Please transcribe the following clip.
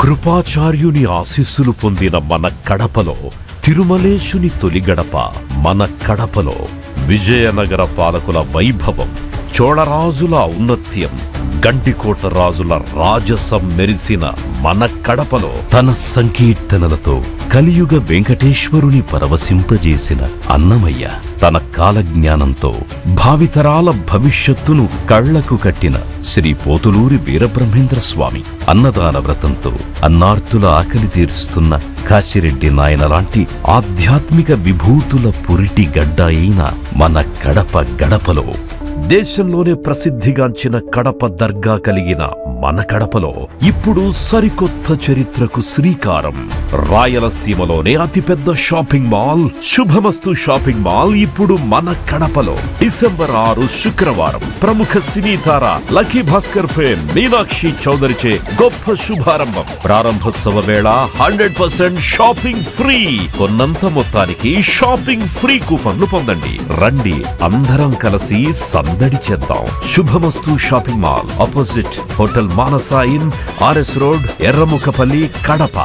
కృపాచార్యుని ఆశీస్సులు పొందిన మన కడపలో తిరుమలేశుని తొలి గడప మన కడపలో విజయనగర పాలకుల వైభవం. చోళరాజుల ఔన్నత్యం గంటికోట రాజుల రాజసం మెరిసిన మన కడపలో తన సంకీర్తనలతో కలియుగ వెంకటేశ్వరుని పరవశింపజేసిన అన్నమయ్య తన కాలజ్ఞానంతో భావితరాల భవిష్యత్తును కళ్ళకు కట్టిన శ్రీ పోతులూరి వీరబ్రహ్మేంద్ర స్వామి అన్నదాన వ్రతంతో అన్నార్తుల ఆకలి తీరుస్తున్న కాశిరెడ్డి నాయన లాంటి ఆధ్యాత్మిక విభూతుల పురిటి గడ్డ అయిన మన కడప గడపలో దేశంలోనే ప్రసిద్ధిగాంచిన కడప దర్గా కలిగిన మన కడపలో ఇప్పుడు సరికొత్త చరిత్రకు శ్రీకారం. రాయలసీమలోనే అతిపెద్ద shopping mall Shubhamastu shopping mall ఇప్పుడు మన కడపలో. డిసెంబర్ ఆరు శుక్రవారం ప్రముఖ సినీ తార లక్కీ భాస్కర్ ఫేమ్ మీనాక్షి చౌదరిచే గొప్ప శుభారంభం. ప్రారంభోత్సవ వేళ హండ్రెడ్ పర్సెంట్ షాపింగ్ ఫ్రీ. కొన్నంత మొత్తానికి షాపింగ్ ఫ్రీ కూపన్లు పొందండి. రండి అందరం కలిసి సందడి చేద్దాం. Shubhamastu shopping mall. Opposite hotel మానసాయిన్ RS road ఎర్రముఖపల్లి Kadapa.